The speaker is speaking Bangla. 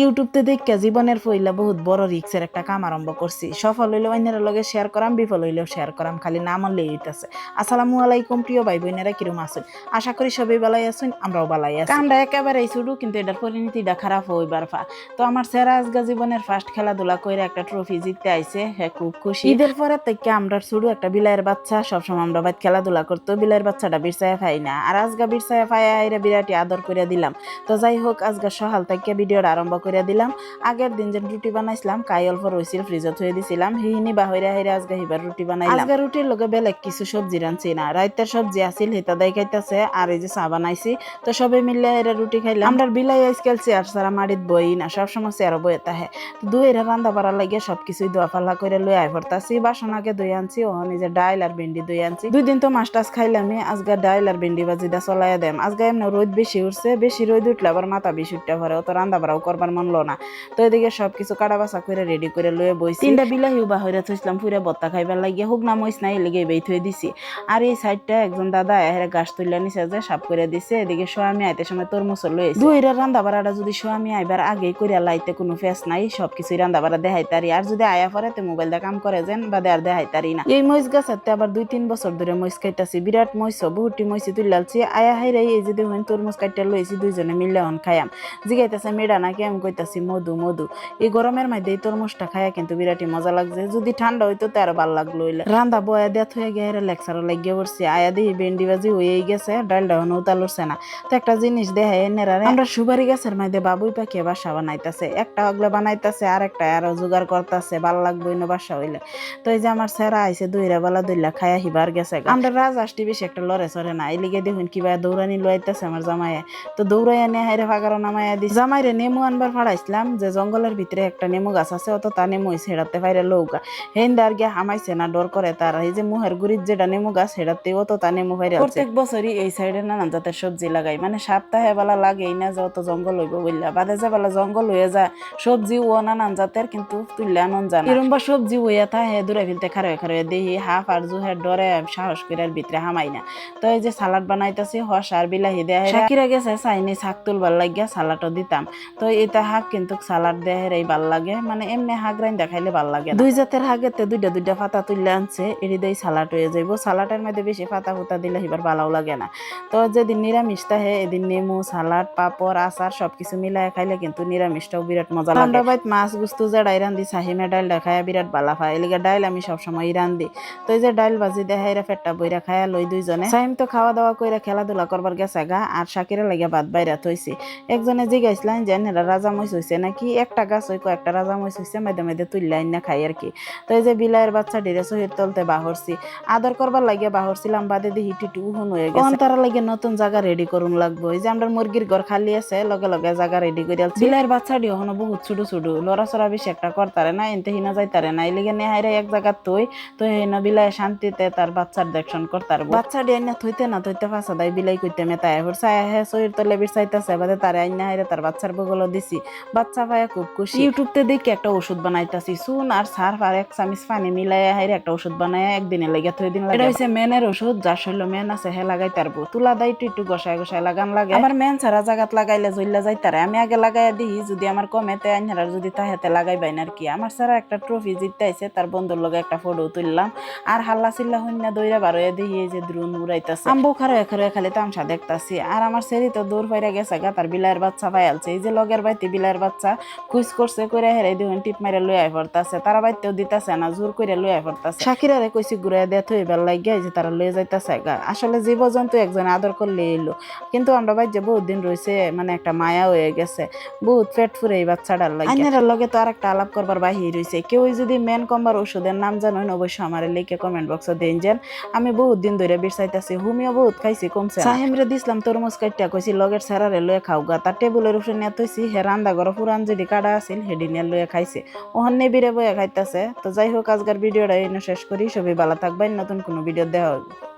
ইউটিউবতে দেখে জীবনের ফইলা বহুত বড় রিক্সের একটা কাম আরম্ভ করছি। সফল হইলে অন্যের লগে শেয়ার করাম, বিফল হইলেও শেয়ার করাম, খালি নাম হলেই হইতাছে। আসসালামু আলাইকুম, প্রিয় ভাই বোনেরা কিরম আছেন? আশা করি সবাই বালাই আছেন, আমরাও বালাই আছি। কামটা একেবারে শুরু, কিন্তু এটার পরিণতিটা খারাপ হইবার ফা। তো আমার সেরা আজগা জীবনের ফার্স্ট খেলাধুলা কইরা একটা ট্রফি জিততে আইছে হ্যাঁ খুব খুশি। ঈদের পরে থেকে আমরা শুরু একটা বিলাইয়ের বাচ্চা, সবসময় আমরা বাইত খেলাধুলা করতো, বিলাইয়ের বাচ্চাটা বিরসায় ফাই না। আর আজগা বিরসায় আইরা বিরাটি আদর করে দিলাম। তো যাই হোক আজকে সকাল থেকে ভিডিওটা আরম্ভ করে দিলাম, আগের দিন যে রুটি বানাইছিলাম, কাই অল্প রইছিল ফ্রিজত থয়ে দিছিলাম হিহিনি বাহিরে হাইরে আজকে হিবার রুটি বানাইলাম। আজকে রুটির লগে বেলেগ কিছু সবজি রানছি না। রাইতের সবজি আছিল, হিতা দাই খাইতাছে, আর এই যে চা বানাইছি, তো সবে মিলে এরা রুটি খাইলাম। আমরা বিলাই আজকাল চেয়ার সারা মারিত বই না, সবসময় চেয়ারও বই তাহে। দুই এরা রান্দা বাড়া লাগে সবকিছুই দোয়া ফাল্লা করে লই আই ভরতাছি বাসন আগে দই আনছি, ও নিজে ডাইল আর ভেন্ডি দই আনছি। দুই দিন তো মাছ টাছ খাইলামই, আজকে ডাইল আর ভেন্ডি বাজিটা চলাইয়া দেম। আজকে এমনি রোদ বেশি উঠছে, বেশি রোদ উঠলে আবার মাথা বেশি উঠতে পারে অত রান্দা বাড়াও করবার মন লো না। তো এদিকে সবকিছু কাটা বাসা করে রেডি করে লয়ে বইছি। তিনটা বিলাহি উবা হইরা থইছিলাম ফুরে বত্তা খাইবার লাগিয়ে হুক না মইস নাই লেগে বেই থই দিছি। আর এই সাইডটা একজন দাদা এর গাছ তুলিয়া নিছে যে সাপ করে দিছে। এদিকে সোয়ামি আইতে সময় তরমুজ লয়ে দুইরা রান্দা বাড়াটা যদি সোয়ামি আইবার আগে করিয়া লাইতে কোনো ফেস নাই সবকিছুই রান্দা বাড়া দেখাই তারি আর যদি আয়া পরে তো মোবাইল দা কাম করে যেন বা আর দেখাই তারি না। এই মহিষ গাছাতে আবার দুই তিন বছর ধরে মহিষ খাইতাছি বিরাট মহিষ বহুটি মহিষি তুলিয়ালছি আয়া হাইরে এই যে দেখুন তরমুজ কাটতে লইছি দুইজনে মিললে হন খাইয়াম। জিগাইতেছে মেডা নাকি আমি কইতাছি, মধু মধু। এই গরমের মধ্যে তরমুজটা খাইয়া কিন্তু বিরাটই মজা লাগছে। যদি ঠান্ডা হইতো তো ভালো লাগল রান্দা বয়া দেয়া হয়ে গিয়ে লেকচার লাগিয়ে পড়ছি। আয়া দিই ভেন্ডি বাজি হয়ে গেছে ডালটা হন উতালুরছে না। তো একটা জিনিস দেখাই এনেরা আমরা সুপারি গাছের মধ্যে বাবুই পাখি বাসা বানাইতেছে। একটা হগলে বানাইতেছে, আর একটা আরও জোগাড় করতেছে। ভালো লাগবে না বাসা হইলে। তো এই যে আমার সেরা আইছে দুইরা বেলা দুইলা খাইয়া হিবার গেছে আমরা রাজহাঁসটি বেশি একটা লড়ে সরে না। এলিগে দেখুন কিবা দৌড়ানি লইতেছে আমার জামাইয়ে। তো দৌড়াইয়া নিয়ে হাইরে ফাগারো নামাইয়া দিছে। জামাইরে নেমু আনবার ফাড়াইছিলাম যে জঙ্গলের ভিতরে একটা নেমু গাছ আছে অত তা নেমু সেটাতে পাইরে লৌকা। হেন্দার গিয়া হামাইছে না ডর করে তার। এই যে মুহের গুড়ির যেটা নেমু গাছ সেটাতে অত তা নেমু পাইরে প্রত্যেক বছরই এই সাইডে নানান জাতের সবজি লাগাই। মানে সপ্তাহে বেলা লাগেই না যে অত জঙ্গল হইব বললা বাদে যে বেলা জঙ্গল হয়ে যায় সবজি ও নানান জাতের কিন্তু তুললে আনন্দ জানা এরম বা সবজি হইয়া থাকে দূরে ফেলতে খারে খারে দেখি হাফ আর জুহের ডরে সাহস করে ভিতরে হামাই না। তো এই যে সালাড বানাইতেছি হস আর বিলাহি দেয়া সাকিরা গেছে চাইনি শাক তুলবার লাগিয়া সালাডও দিতাম। তো এটা হাক কিন্তু সালাড দেয় এই ভালো লাগে। মানে এমনি হাক রাইন দেখাইলে ভালো লাগে দুই জাতের হাগেতে দুইটা দুইটা পাতা তুললে আনছে এটি দিয়ে সালাড হয়ে যাইব। সালাডের মধ্যে বেশি পাতা ফুতা দিলে এবার ভালো লাগে না। তো যেদিন নিরামিষ তাহে এদিন নেমু সালাড পাপড় আচার সব কিছু মিলাই খাইলে কিন্তু নিরামিষটাও বিরাট মজা লাগে। বাইত মাছ গুস্তু যে ডাই রান্ধি সাহিমে ডাইল দেখায় বিরাট বালা পায়। এলিগে ডাইল আমি সবসময় রান্ধি। তো এই যে ডাইল বাজি দেখাইরা ফেটটা বইরা খায়া লই দুইজনে। সাহিম তো খাওয়া দাওয়া কইরা খেলাধুলা করবার গেছে গা আর শাকিরা লাগিয়া বাদ বাইরা থইছি। একজনে জিগাইছিলেন যে রাজা মহিষ হইছে নাকি? একটা গাছ হই কয়েকটা রাজা মহিষ হইছে মাঝে মাঝে তুললাই না খাই আর কি তো এই যে বিলাইয়ের বাচ্চা ডিরে সহিত তলতে বাহরছি আদর করবার লাগিয়া বাহরছিলাম বাদে দেখি টিটু উহন হয়ে গেছে। তারা লাগে নতুন জায়গা রেডি করুন লাগবো। এই যে আমরা মুরগির ঘর খালি আছে লগে লগে জায়গা রেডি করে বিলাইয়ের বাচ্চা ডি হনো বহুত ছোট ছোট লড়াচড়া বেশি একটা করতারে না এনতে হিনা যাইতারে না। এলিগে নেহাইরে এক জায়গা তুই তো হেন বিলাই শান্তিতে তার বাচ্চার দেখশন করতার বাচ্চা ডি আইনা থইতে না থইতে ফাঁসা দেয় বিলাই কইতে মেতায় হরসা হে সইর তলে বিরসাইতাছে বাদে তারে আইনা হাইরে তার বাচ্চার বগলও দিছি। বাচ্চা পায়া খুব খুশি। ইউটিউবতে দেখি একটা ওষুধ বানাইতাছি। সুন আর সার্ফ আর এক চামিচ পানি মিলাই হাইরে একটা ওষুধ বানায় একদিনে লেগে থই দিন এটা হইছে মেনের ওষুধ যার শৈল মেন আছে হে লাগাই তারবো। তুলা দাই একটু একটু গসায় গসায় লাগান লাগে। আবার মেন ছাড়া জাগাত লাগাইলে জইলা যাই তারে। আমি আগে লাগাইয়া দিই যদি আমার কমেতে আইনার যদি তাহেতে লাগাই বাইন আর কি। আমার ছাড়া একটা ট্রফি জিততে আইছে তার বন্ধুর লগে একটা ফটো তুললাম। আর হাল্লা চিল্লা হইনা দইরা বারোয়া দিই এই যে দ্রুন উড়াইতাছে। আম্বু খারো খারো খালি তামসা দেখতাছি। আর আমার সেরি তো দূর হইরা গেছে গা তার বিলাইয়ের বাচ্চা পাইয়ালছে এই যে লগের বাইতে বিলাইয়ের বাচ্চা খুঁজ করছে করে হেরাই দেখুন টিপ মারে লই আই পড়তাছে। তারা বাইতেও দিতাছে না জোর করে লই আই পড়তাছে। সাকিরারে কইছি ঘুরাই দেয়া থই বেল লাগিয়া যে তারা লয়ে যাইতাছে গা। আসলে জীবজন্তু একজন আদর করলে এলো কিন্তু আমরা বাইর বহুত দিন রয়েছে মানে একটা মায়া হয়ে গেছে। বহুত পেট ফুরে এই বাচ্চাটার লাগে আইনার লগে তো আর একটা আলাপ করবার বাহির রয়েছে কেউ যদি মেন কম্বার ওষুধের নাম জানেন অবশ্যই আমার লিখে কমেন্ট বক্সে দেন যেন। আমি বহুত দিন ধরে বিচাইতাছি হুমিও বহুত খাইছি কমছে সাহেমরে দিছিলাম তরমুজ কাইটা কইছি লগের স্যারারে লয়ে খাও গা তার টেবিলের উপরে নিয়ে তৈছি হে রান্দা ঘর পুরান যদি কাটা আছিল, হেডি নিয়ে লয়ে খাইছে। ওহান নেবিরে বইয়া খাইতাছে। তো যাই হোক আজকের ভিডিওটা এনে শেষ করি। সবাই ভালো থাকবেন। নতুন কোনো ভিডিও দেওয়া হবে